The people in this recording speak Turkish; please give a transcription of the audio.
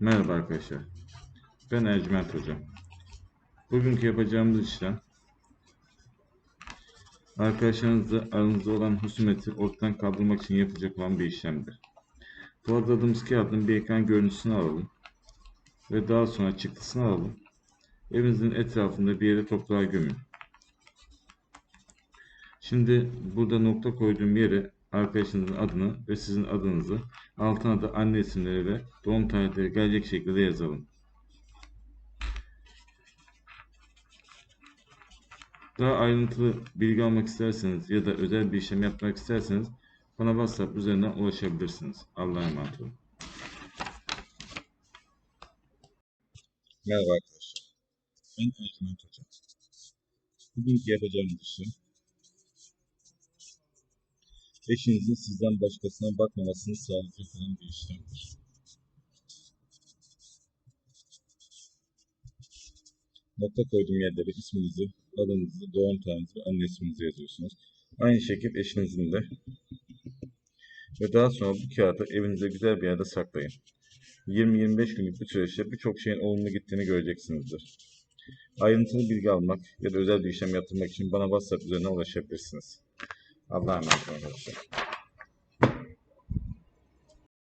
Merhaba arkadaşlar. Ben Ercüment Hoca. Bugünkü yapacağımız işlem arkadaşlarınızla aranızda olan husumeti ortadan kaldırmak için yapılacak olan bir işlemdir. Bu hazırladığımız kağıdın bir ekran görüntüsünü alalım ve daha sonra çıktısını alalım. Evinizin etrafında bir yere toprağa gömün. Şimdi burada nokta koyduğum yere arkadaşınızın adını ve sizin adınızı altına da anne isimleri ve doğum tarihleri gelecek şekilde yazalım. Daha ayrıntılı bilgi almak isterseniz ya da özel bir işlem yapmak isterseniz bana WhatsApp üzerinden ulaşabilirsiniz. Allah'a emanet olun. Merhaba arkadaşlar. Ben Ercüment Hoca. Bugünkü yapacağımız işlem eşinizin sizden başkasına bakmamasını sağlayacak olan bir işlemdir. Nokta koyduğum yerlere isminizi, adınızı, doğum tarihinizi ve anne isminizi yazıyorsunuz. Aynı şekilde eşinizin de. Ve daha sonra bu kağıdı evinizde güzel bir yerde saklayın. 20-25 günlük bir süreçte birçok şeyin olumlu gittiğini göreceksinizdir. Ayrıntılı bilgi almak ya da özel bir işlem yaptırmak için bana WhatsApp üzerinden ulaşabilirsiniz. الله معكم